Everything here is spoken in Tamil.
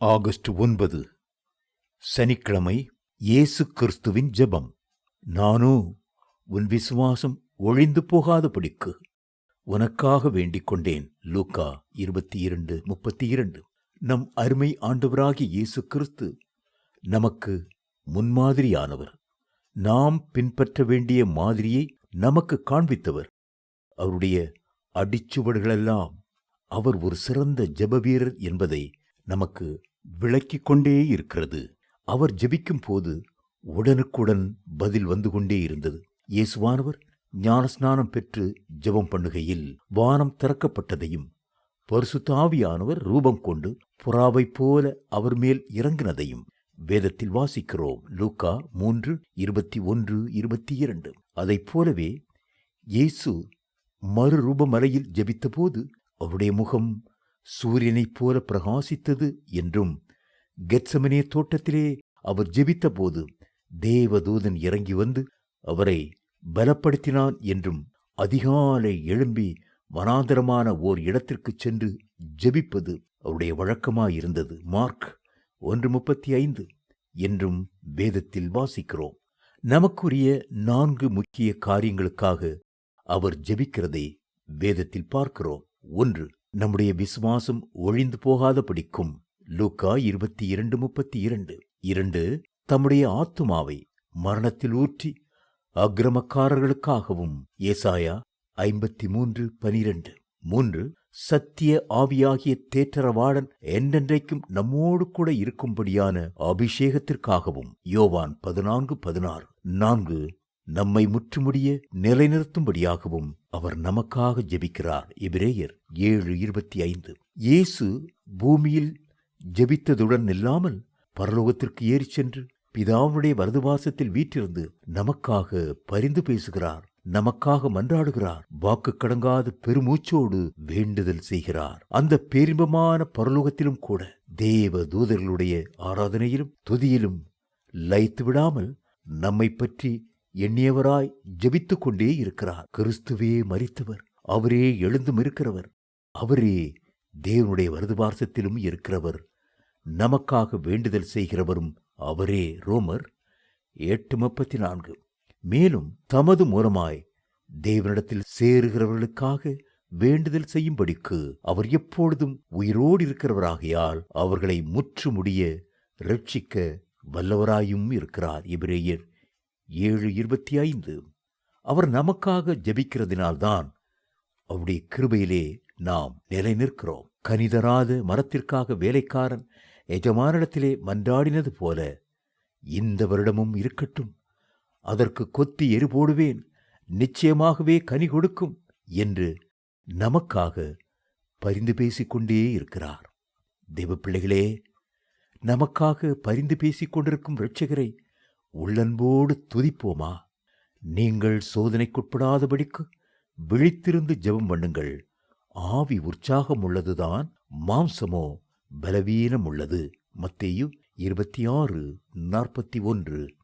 ஆகஸ்ட் ஒன்பது சனிக்கிழமை இயேசு கிறிஸ்துவின் ஜெபம். நானோ உன் விசுவாசம் ஒழிந்து போகாதபடிக்கு உனக்காக வேண்டிக் கொண்டேன் லூக்கா இருபத்தி இரண்டு முப்பத்தி இரண்டு நம் அருமை ஆண்டவராகிய இயேசு கிறிஸ்து நமக்கு முன்மாதிரியானவர். நாம் பின்பற்ற வேண்டிய மாதிரியை நமக்கு காண்பித்தவர். அவருடைய அடிச்சுவடுகளெல்லாம் அவர் ஒரு சிறந்த ஜெப வீரர் என்பதை நமக்கு விளக்கிக் கொண்டே இருக்கிறது. அவர் ஜெபிக்கும் போது உடனுக்குடன் பதில் வந்து கொண்டே இருந்தது. இயேசுவானவர் ஞானஸ்நானம் பெற்று ஜெபம் பண்ணுகையில் வானம் திறக்கப்பட்டதையும் பரிசுத்தாவியானவர் ரூபம் கொண்டு புறாவைப் போல அவர் மேல் இறங்கினதையும் வேதத்தில் வாசிக்கிறோம். லூக்கா மூன்று இருபத்தி ஒன்று இருபத்தி இரண்டு. அதைப் போலவே இயேசு மறுரூபமலையில் ஜெபித்தபோது அவருடைய முகம் சூரியனைப் போல பிரகாசித்தது என்றும் கெட்சமனே தோட்டத்திலே அவர் ஜெபித்தபோது தேவதூதன் இறங்கி வந்து அவரை பலப்படுத்தினான் என்றும் அதிகாலை எழும்பி வனாந்தரமான ஓர் இடத்திற்குச் சென்று ஜெபிப்பது அவருடைய வழக்கமாயிருந்தது. மார்க் ஒன்று முப்பத்தி ஐந்து என்றும் வேதத்தில் வாசிக்கிறோம். நமக்குரிய நான்கு முக்கிய காரியங்களுக்காக அவர் ஜெபிக்கிறதை வேதத்தில் பார்க்கிறோம். ஒன்று நம்முடைய விசுவாசம் ஒழிந்து போகாதபடிக்கும் லூக்கா இருபத்தி இரண்டு முப்பத்தி இரண்டு இரண்டு தம்முடைய ஆத்துமாவை மரணத்தில் ஊற்றி அக்கிரமக்காரர்களுக்காகவும் ஏசாயா ஐம்பத்தி மூன்று பனிரெண்டு. மூன்று சத்திய ஆவியாகிய தேற்றரவாளன் என்றென்றைக்கும் நம்மோடு கூட இருக்கும்படியான அபிஷேகத்திற்காகவும் யோவான் பதினான்கு பதினாறு. நான்கு நம்மை முற்றுமுடிய நிலைநிறுத்தும்படியாகவும் அவர் நமக்காக ஜெபிக்கிறார். எபிரேயர் ஏழு இருபத்தி ஐந்து. இயேசு பூமியில் ஜெபித்ததுடன் இல்லாமல் பரலோகத்திற்கு ஏறிச் சென்று பிதாவுடைய வரதுவாசத்தில் வீற்றிருந்து நமக்காக பரிந்து பேசுகிறார் நமக்காக மன்றாடுகிறார் வாக்கு கடங்காத பெருமூச்சோடு வேண்டுதல் செய்கிறார். அந்த பேரின்பமான பரலோகத்திலும் கூட தேவ தூதர்களுடைய ஆராதனையிலும் துதியிலும் லயித்து விடாமல் நம்மை பற்றி எண்ணியவராய் ஜபித்துக் கொண்டே இருக்கிறார். கிறிஸ்துவே மறித்தவர் அவரே எழுந்தும் இருக்கிறவர் அவரே தேவனுடைய வருதுபார்சத்திலும் இருக்கிறவர். நமக்காக வேண்டுதல் செய்கிறவரும் அவரே. ரோமர் எட்டு முப்பத்தி நான்கு மேலும் தமது மூலமாய் தேவனிடத்தில் சேருகிறவர்களுக்காக வேண்டுதல் செய்யும்படிக்கு அவர் எப்பொழுதும் உயிரோடு இருக்கிறவராகையால் அவர்களை முற்று முடிய ரட்சிக்க வல்லவராயும் இருக்கிறார். இபிரேயர் ஏழு இருபத்தி ஐந்து. அவர் நமக்காக ஜெபிக்கிறதினால்தான் அவருடைய கிருபையிலே நாம் நிலை நிற்கிறோம் கனிதராத மரத்திற்காக வேலைக்காரன் எஜமானிடத்திலே மன்றாடினது போல இந்த வருடமும் இருக்கட்டும். அதற்கு கொத்தி எரு போடுவேன். நிச்சயமாகவே கனி கொடுக்கும் என்று நமக்காக பரிந்து பேசிக்கொண்டே இருக்கிறார். தெய்வ பிள்ளைகளே நமக்காக பரிந்து பேசிக் கொண்டிருக்கும் உள்ளன்போடு துதிப்போமா? நீங்கள் சோதனைக்குட்படாதபடிக்கு விழித்திருந்து ஜெபம் பண்ணுங்கள். ஆவி உற்சாகம் உள்ளதுதான் மாம்சமோ பலவீனம் உள்ளது மத்தேயு இருபத்தி ஆறு நாற்பத்தி ஒன்று.